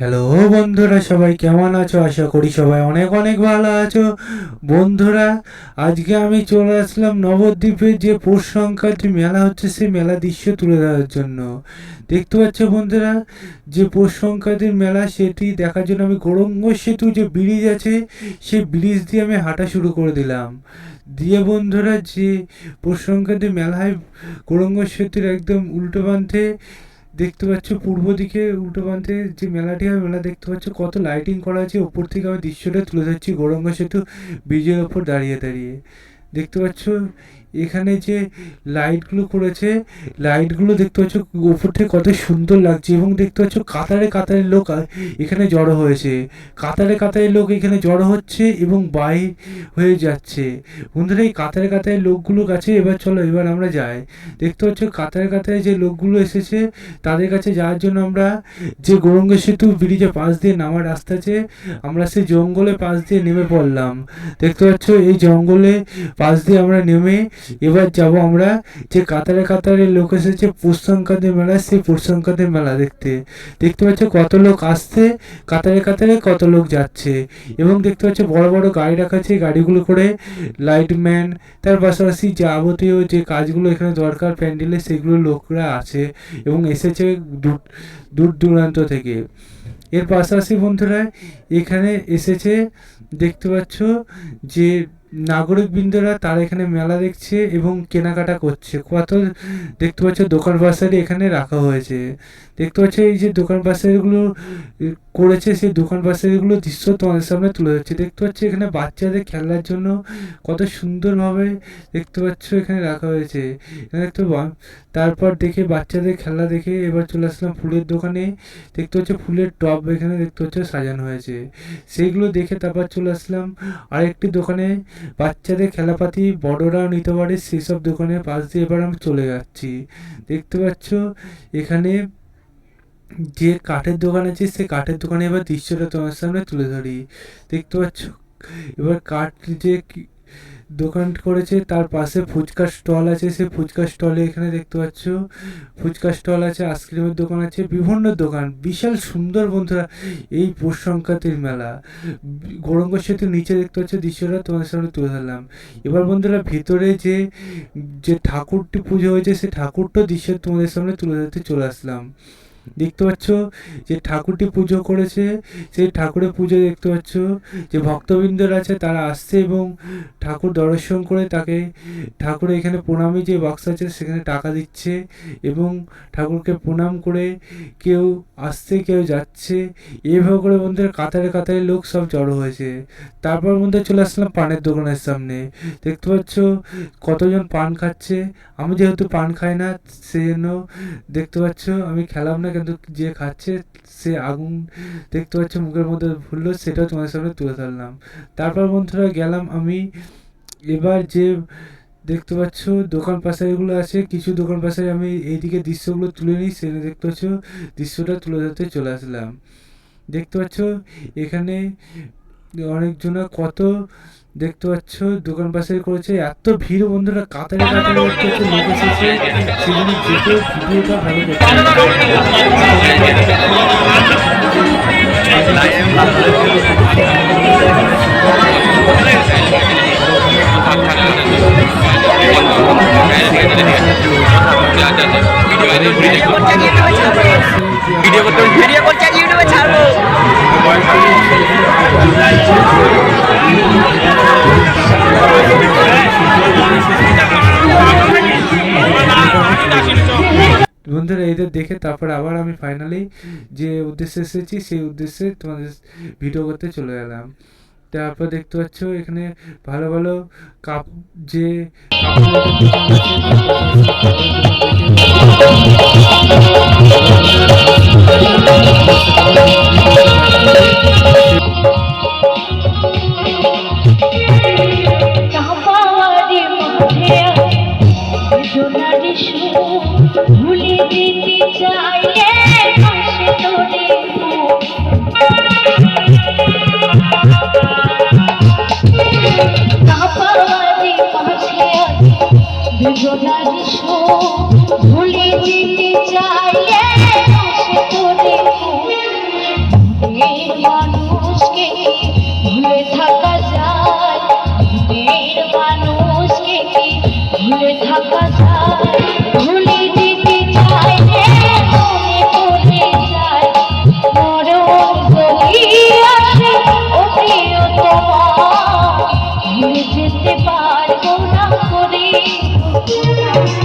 Hello বন্ধুরা, সবাই কেমন আছো? আশা করি সবাই অনেক অনেক ভালো আছো। বন্ধুরা, আজকে আমি চলে আসলাম নবদ্বীপের যে পৌষ সংক্রান্তি মেলা হচ্ছে, সেই মেলা দৃশ্য তুলে ধরার জন্য। দেখতে পাচ্ছ বন্ধুরা, যে পৌষ সংক্রান্তির মেলা, সেটি দেখার জন্য আমি গৌরঙ্গ সেতু যে ব্রিজ আছে, সেই ব্রিজ দিয়ে আমি হাঁটা শুরু করে দিলাম। দিয়ে বন্ধুরা, যে পৌষ সংক্রান্তি মেলায় গৌরঙ্গ সেতুর একদম উল্টো প্রান্তে দেখতে পাচ্ছ পূর্ব দিকে উল্টো প্রান্তে যে মেলাটি হয় মেলা দেখতে পাচ্ছ কত লাইটিং করা আছে। ওপর থেকে আমি দৃশ্যটা তুলে ধরছি। গৌরঙ্গ সেতু ব্রিজের ওপর দাঁড়িয়ে দাঁড়িয়ে। দেখতে পাচ্ছ এখানে যে লাইটগুলো করেছে, লাইটগুলো দেখতে পাচ্ছ ওপর থেকে কত সুন্দর লাগছে এবং দেখতে পাচ্ছ কাতারে কাতারে লোক এখানে জড়ো হয়েছে। কাতারে কাতারে লোক এখানে জড়ো হচ্ছে এবং বাই হয়ে যাচ্ছে। বন্ধুরা, এই কাতারে কাতারে লোকগুলো কাছে এবার চলো, এবার আমরা যাই। দেখতে পাচ্ছ কাতারে কাতারে যে লোকগুলো এসেছে, তাদের কাছে যাওয়ার জন্য আমরা যে গৌরঙ্গ সেতু ব্রিজের পাশ দিয়ে নামার রাস্তা আছে, আমরা সেই জঙ্গলের পাশ দিয়ে নেমে পড়লাম। দেখতে পাচ্ছ এই জঙ্গলে পাশ দিয়ে আমরা নেমে এবার যাব আমরা যে কাতারে কাতারে লোক এসেছে পৌষ মেলা, সেই পৌষ মেলা দেখতে। দেখতে পাচ্ছ কত লোক আসছে, কাতারে কাতারে কত লোক যাচ্ছে। এবং দেখতে পাচ্ছ বড় বড় গাড়ি রাখা আছে গাড়িগুলো করে লাইটম্যান, তার পাশাপাশি যাবতীয় যে কাজগুলো এখানে দরকার, প্যান্ডেলে সেগুলো লোকরা আছে এবং এসেছে দূর দূরান্ত থেকে। এর পাশাপাশি বন্ধুরা, এখানে এসেছে দেখতে পাচ্ছ যে নাগরিক বৃন্দরা তারা এখানে মেলা দেখছে এবং কেনাকাটা করছে। কত দেখতে পাচ্ছ, দোকান বাসারি এখানে রাখা হয়েছে। দেখতে পাচ্ছ, এই যে দোকান বাসারিগুলো করেছে, সেই দোকান বাসারিগুলো দৃশ্য তোমাদের সামনে তুলে ধরছে। দেখতে পাচ্ছ, এখানে বাচ্চাদের খেলার জন্য কত সুন্দরভাবে দেখতে পাচ্ছ, এখানে রাখা হয়েছে। এখানে দেখতে তারপর দেখে বাচ্চাদের খেলা দেখে এবার চলে আসলাম ফুলের দোকানে। দেখতে পাচ্ছ, ফুলের টব এখানে দেখতে হচ্ছে সাজানো হয়েছে। সেইগুলো দেখে তারপর চলে আসলাম আরেকটি দোকানে। বাচ্চাদের খেলাপাতি, বড়রাও নিতে পারে, সেসব দোকানের পাশ দিয়ে এবার আমি চলে যাচ্ছি। দেখতে পাচ্ছ, এখানে যে কাঠের দোকান আছে, সে কাঠের দোকানে এবার দৃশ্যটা তোমার সামনে তুলে ধরি। দেখতে পাচ্ছ, এবার কাঠ যে দোকান করেছে, তার পাশে ফুচকার স্টল আছে, সে ফুচকার স্টলে এখানে দেখতে পাচ্ছ। ফুচকা স্টল আছে, আইসক্রিমের দোকান আছে, বিভিন্ন দোকান। বিশাল সুন্দর বন্ধুরা, এই পৌষ মেলা। গৌরঙ্গ সেতু নিচে দেখতে পাচ্ছ দৃশ্যটা, তোমাদের সামনে তুলে ধরলাম। এবার বন্ধুরা, ভেতরে যে যে ঠাকুরটি পুজো হয়েছে, সে ঠাকুরটা দৃশ্য তোমাদের সামনে তুলে ধরতে চলে আসলাম। দেখতে পাচ্ছ যে ঠাকুরটি পুজো করেছে, সেই ঠাকুরের পুজো দেখতে পাচ্ছ যে ভক্তবৃন্দরা আছে, তারা আসছে এবং ঠাকুর দর্শন করে তাকে ঠাকুরের এখানে প্রণামী যে বাক্স আছে সেখানে টাকা দিচ্ছে এবং ঠাকুরকে প্রণাম করে কেউ আসছে, কেউ যাচ্ছে। এইভাবে করে বন্ধুরা কাতারে কাতারে লোক সব জড়ো হয়েছে। তারপর বন্ধুরা চলে আসলাম পানের দোকানের সামনে। দেখতে পাচ্ছ কতজন পান খাচ্ছে। আমি যেহেতু পান খাই না সেই জন্য দেখতে পাচ্ছ আমি খেলাম না কিন্তু যে খাচ্ছে, সে আগুন দেখতে পাচ্ছে মুখের মধ্যে ভুললো সেটাও তোমাদের সামনে তুলে ধরলাম। তারপর বন্ধুরা গেলাম আমি। এবার যে দেখতে পাচ্ছ, দোকান পাশারিগুলো আছে, কিছু দোকান পাশারি আমি এইদিকে দৃশ্যগুলো তুলে নিই, সেখানে দেখতে পাচ্ছ, দৃশ্যটা তুলে ধরতে চলে আসলাম। দেখতে পাচ্ছ, এখানে অনেকজনা কত দেখতে পাচ্ছ, দোকান পাশারি করেছে, এত ভিড় বন্ধুরা কাতারে কাতারে লোক এসেছে যেতে ভিডিওটা ভালো ভিডিও করতে ভিডিও। বন্ধুরা এদের দেখে তারপর আবার আমি ফাইনালি যে উদ্দেশ্যে এসেছি, সেই উদ্দেশ্যে তোমাদের ভিডিও করতে চলে গেলাম তারপর দেখতে পাচ্ছ এখানে ভালো ভালো কাপ যে সোনারি সুর Música